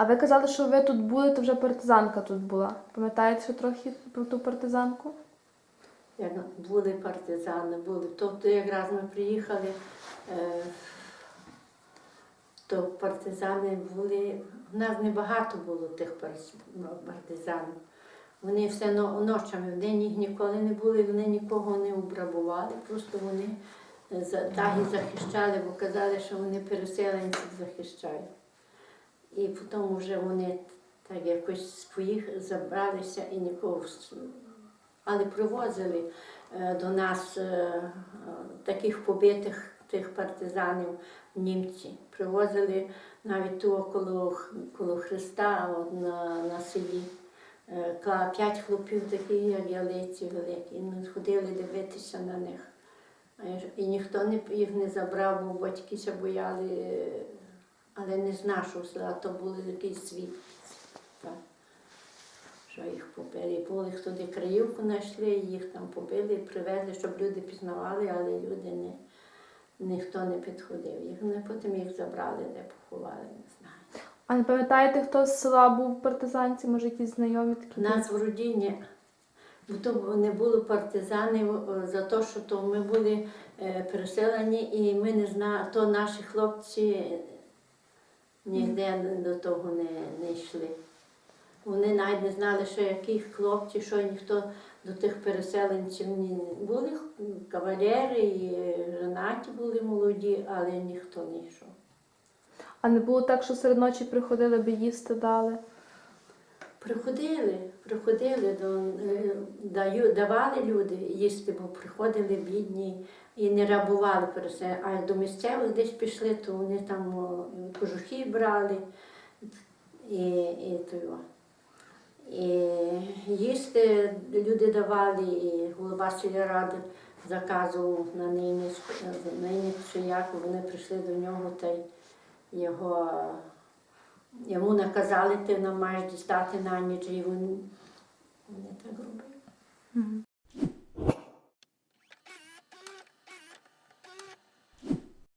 А ви казали, що ви тут були, то вже партизанка тут була. Пам'ятаєте що трохи про ту партизанку? Були партизани, були. Тобто якраз ми приїхали, е, то партизани були, в нас небагато було тих партизанів. Вони все но- ночами, вдень їх ніколи не були, вони нікого не обрабували, просто вони е, за- таги захищали, бо казали, що вони переселенців захищають. І потім вже вони так якось поїх забралися і нікого. Але привозили е, до нас е, таких побитих тих партизанів німці. Привозили навіть того коло, коло Христа от на, на селі. Е, П'ять хлопів такі, як ялиці великі, і ми ходили дивитися на них. І ніхто їх не забрав, бо батьки бояли, але не з нашого села, то були якийсь світ. Що їх побили. Були хто де краївку знайшли, їх там побили, привезли, щоб люди пізнавали, але люди не, ніхто не підходив. Їх вони потім їх забрали, де поховали, не знаю. А не пам'ятаєте, хто з села був в партизанці? Може, якісь знайомі такі? У нас в родині бо то не було партизанів е, за те, що то ми були е, переселені, і ми не знали, то наші хлопці ніде до того не, не йшли. Вони навіть не знали, що яких хлопці, що ніхто до тих переселенців не були кавалери і женаті були молоді, але ніхто не йшов. А не було так, що серед ночі приходили би їсти дали? Приходили, приходили, до, е, даю, давали люди їсти, бо приходили бідні і не рабували пересе. А до місцевих десь пішли, то вони там кожухи брали і, і, то, і їсти люди давали, і голова сільради заказував на нині, чи як вони прийшли до нього та його Йому наказали, ти нам маєш дістати на ніч, і він Mm -hmm.